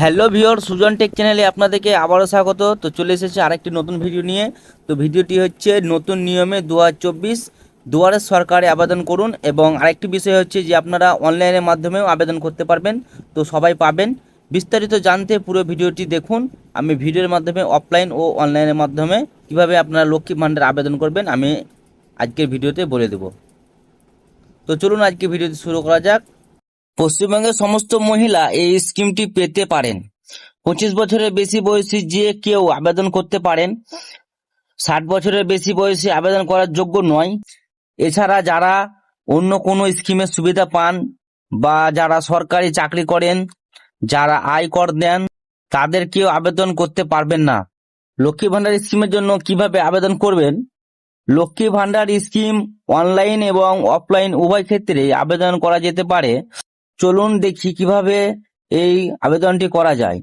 Hello viewer Sujan take চ্যানেলে আপনাদেরকে আবারও স্বাগত। তো চলে এসেছে আরেকটি নতুন ভিডিও নিয়ে। তো ভিডিওটি হচ্ছে নতুন নিয়মে দু হাজার চব্বিশ দুয়ারে সরকারে আবেদন করুন এবং আরেকটি বিষয় হচ্ছে যে আপনারা অনলাইনের মাধ্যমেও আবেদন করতে পারবেন। তো সবাই পাবেন। বিস্তারিত জানতে পুরো ভিডিওটি দেখুন। আমি ভিডিওর মাধ্যমে অফলাইন ও অনলাইনের মাধ্যমে কীভাবে আপনারা লক্ষ্মী ভাণ্ডার আবেদন করবেন, আমি আজকের ভিডিওতে বলে দেব। তো চলুন আজকে ভিডিওটি শুরু করা যাক। পশ্চিমবঙ্গের সমস্ত মহিলা এই স্কিমটি পেতে পারেন। পঁচিশ বছরের বেশি বয়সী যে কেউ আবেদন করতে পারেন, ষাট বছরের বেশি বয়সী আবেদন করার যোগ্য নয়। এছাড়া যারা অন্য কোনো স্কিমের সুবিধা পান বা যারা সরকারি চাকরি করেন, যারা আয় কর দেন তাদের কেউ আবেদন করতে পারবেন না। লক্ষ্মী ভান্ডার স্কিমের জন্য কীভাবে আবেদন করবেন? লক্ষ্মী ভান্ডার স্কিম অনলাইন এবং অফলাইন উভয় ক্ষেত্রে আবেদন করা যেতে পারে। চলুন দেখি কীভাবে এই আবেদনটি করা যায়।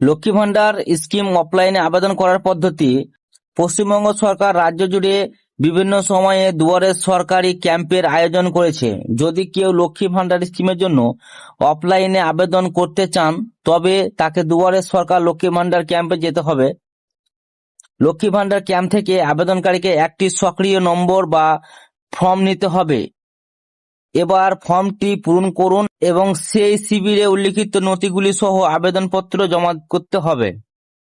লক্ষ্মী ভান্ডার স্কিম অফলাইনে আবেদন করার পদ্ধতি, পশ্চিমবঙ্গ সরকার রাজ্য জুড়ে বিভিন্ন সময়ে দুয়ারে সরকারি ক্যাম্পের আয়োজন করেছে। যদি কেউ লক্ষ্মী ভান্ডার স্কিমের জন্য অফলাইনে আবেদন করতে চান, তবে তাকে দুয়ারে সরকার লক্ষ্মী ভান্ডার ক্যাম্পে যেতে হবে। লক্ষ্মী ভান্ডার ক্যাম্প থেকে আবেদনকারীকে একটি সক্রিয় নম্বর বা ফর্ম নিতে হবে। এবার ফর্মটি পূরণ করুন এবং সেই শিবিরে উল্লিখিত নথিগুলি সহ আবেদনপত্র জমা করতে হবে।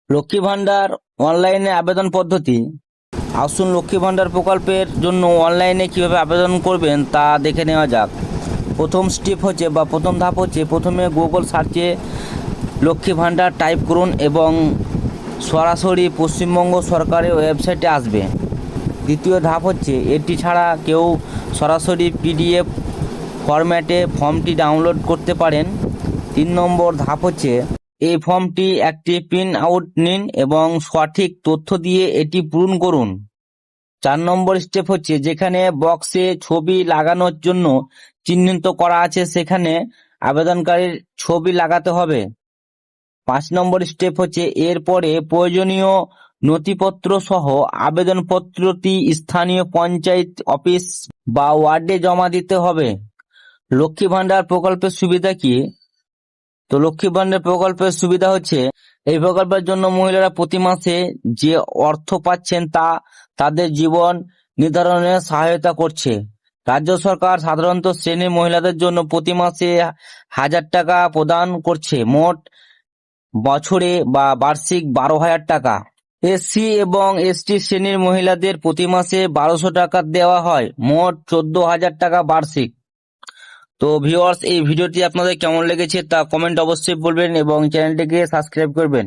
লক্ষ্মী ভান্ডার অনলাইনে আবেদন পদ্ধতি। আসুন লক্ষ্মী ভান্ডার প্রকল্পের জন্য অনলাইনে কীভাবে আবেদন করবেন তা দেখে নেওয়া যাক। প্রথম স্টেপ হচ্ছে বা প্রথম ধাপ হচ্ছে প্রথমে গুগল সার্চে লক্ষ্মী ভান্ডার টাইপ করুন এবং সরাসরি পশ্চিমবঙ্গ সরকারের ওয়েবসাইটে আসবে। দ্বিতীয় ধাপ হচ্ছে এটি ছাড়া কেউ সরাসরি পিডিএফ ফরম্যাটে ফর্মটি ডাউনলোড করতে পারেন। তিন নম্বর ধাপ হচ্ছে, এই ফর্মটি একটি প্রিন্ট আউট নিন এবং সঠিক তথ্য দিয়ে এটি পূরণ করুন। চার নম্বর স্টেপ হচ্ছে, যেখানে বক্সে ছবি লাগানোর জন্য চিহ্নিত করা আছে, সেখানে আবেদনকারীর ছবি লাগাতে হবে। পাঁচ নম্বর স্টেপ হচ্ছে, এরপরে প্রয়োজনীয় নথিপত্র সহ আবেদনপত্রটি স্থানীয় পঞ্চায়েত অফিস বা ওয়ার্ডে জমা দিতে হবে। লক্ষ্মী ভান্ডার প্রকল্পের সুবিধা কি? তো লক্ষ্মী ভান্ডার প্রকল্পের সুবিধা হচ্ছে, এই প্রকল্পের জন্য মহিলারা প্রতি মাসে যে অর্থ পাচ্ছেন তা তাদের জীবন নির্ধারণে সহায়তা করছে। রাজ্য সরকার সাধারণত শ্রেণির মহিলাদের জন্য প্রতি মাসে হাজার টাকা প্রদান করছে, মোট বছরে বা বার্ষিক বারো হাজার টাকা। এসসি এবং এসটি শ্রেণির মহিলাদের প্রতি মাসে বারোশো টাকা দেওয়া হয়, মোট চোদ্দ হাজার টাকা বার্ষিক। তো ভিউয়ার্স এই ভিডিওটি আপনাদের কেমন লেগেছে তা কমেন্ট অবশ্যই বলবেন এবং চ্যানেলটিকে সাবস্ক্রাইব করবেন।